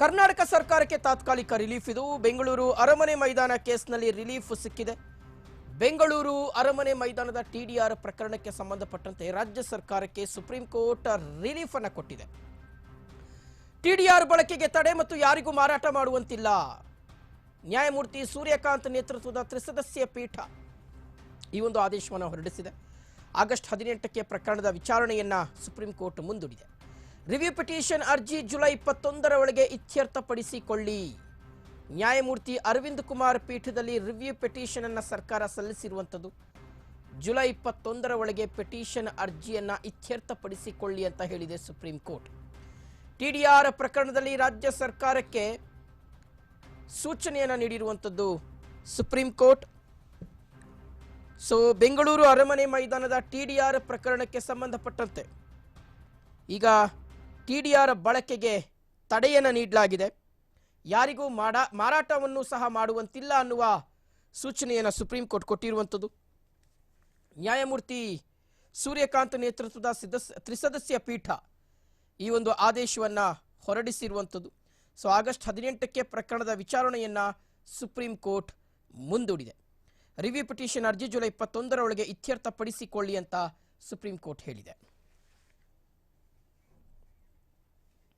ಕರ್ನಾಟಕ ಸರ್ಕಾರಕ್ಕೆ ತಾತ್ಕಾಲಿಕ ರಿಲೀಫ್ ಇದು. ಬೆಂಗಳೂರು ಅರಮನೆ ಮೈದಾನ ಕೇಸ್ನಲ್ಲಿ ರಿಲೀಫ್ ಸಿಕ್ಕಿದೆ. ಬೆಂಗಳೂರು ಅರಮನೆ ಮೈದಾನದ ಟಿಡಿಆರ್ ಪ್ರಕರಣಕ್ಕೆ ಸಂಬಂಧಪಟ್ಟಂತೆ ರಾಜ್ಯ ಸರ್ಕಾರಕ್ಕೆ ಸುಪ್ರೀಂ ಕೋರ್ಟ್ ರಿಲೀಫ್ ಅನ್ನು ಕೊಟ್ಟಿದೆ ಟಿಡಿಆರ್ ಬಳಕೆಗೆ ತಡೆ ಮತ್ತು ಯಾರಿಗೂ ಮಾರಾಟ ಮಾಡುವಂತಿಲ್ಲ. ನ್ಯಾಯಮೂರ್ತಿ ಸೂರ್ಯಕಾಂತ್ ನೇತೃತ್ವದ ತ್ರಿಸದಸ್ಯ ಪೀಠ ಈ ಒಂದು ಆದೇಶವನ್ನು ಹೊರಡಿಸಿದೆ. ಆಗಸ್ಟ್ ಹದಿನೆಂಟಕ್ಕೆ ಪ್ರಕರಣದ ವಿಚಾರಣೆಯನ್ನ ಸುಪ್ರೀಂ ಕೋರ್ಟ್ ಮುಂದೂಡಿದೆ. ರಿವ್ಯೂ ಪಿಟಿಷನ್ ಅರ್ಜಿ ಜುಲೈ ಇಪ್ಪತ್ತೊಂದರ ಒಳಗೆ ಇತ್ಯರ್ಥಪಡಿಸಿಕೊಳ್ಳಿ. ನ್ಯಾಯಮೂರ್ತಿ ಅರವಿಂದ್ ಕುಮಾರ್ ಪೀಠದಲ್ಲಿ ರಿವ್ಯೂ ಪಿಟಿಷನ್ ಅನ್ನು ಸರ್ಕಾರ ಸಲ್ಲಿಸಿರುವಂಥದ್ದು. ಜುಲೈ ಇಪ್ಪತ್ತೊಂದರ ಒಳಗೆ ಪಿಟಿಷನ್ ಅರ್ಜಿಯನ್ನು ಇತ್ಯರ್ಥಪಡಿಸಿಕೊಳ್ಳಿ ಅಂತ ಹೇಳಿದೆ ಸುಪ್ರೀಂ ಕೋರ್ಟ್ ಟಿಡಿಆರ್ ಪ್ರಕರಣದಲ್ಲಿ ರಾಜ್ಯ ಸರ್ಕಾರಕ್ಕೆ ಸೂಚನೆಯನ್ನು ನೀಡಿರುವಂಥದ್ದು ಸುಪ್ರೀಂ ಕೋರ್ಟ್ ಸೊ ಬೆಂಗಳೂರು ಅರಮನೆ ಮೈದಾನದ ಟಿಡಿಆರ್ ಪ್ರಕರಣಕ್ಕೆ ಸಂಬಂಧಪಟ್ಟಂತೆ ಈಗ ಟಿಡಿಆರ್ ಬಳಕೆಗೆ ತಡೆಯನ್ನು ನೀಡಲಾಗಿದೆ. ಯಾರಿಗೂ ಮಾಡ, ಮಾರಾಟವನ್ನು ಸಹ ಮಾಡುವಂತಿಲ್ಲ ಅನ್ನುವ ಸೂಚನೆಯನ್ನು ಸುಪ್ರೀಂ ಕೋರ್ಟ್ ಕೊಟ್ಟಿರುವಂಥದ್ದು. ನ್ಯಾಯಮೂರ್ತಿ ಸೂರ್ಯಕಾಂತ್ ನೇತೃತ್ವದ ಸಿದಸ್ ತ್ರಿಸದಸ್ಯ ಪೀಠ ಈ ಒಂದು ಆದೇಶವನ್ನು ಹೊರಡಿಸಿರುವಂಥದ್ದು. ಸೊ, ಆಗಸ್ಟ್ ಹದಿನೆಂಟಕ್ಕೆ ಪ್ರಕರಣದ ವಿಚಾರಣೆಯನ್ನು ಸುಪ್ರೀಂ ಕೋರ್ಟ್ ಮುಂದೂಡಿದೆ. ರಿವ್ಯೂ ಪಿಟಿಷನ್ ಅರ್ಜಿ ಜುಲೈ ಇಪ್ಪತ್ತೊಂದರೊಳಗೆ ಇತ್ಯರ್ಥಪಡಿಸಿಕೊಳ್ಳಿ ಅಂತ ಸುಪ್ರೀಂ ಕೋರ್ಟ್ ಹೇಳಿದೆ.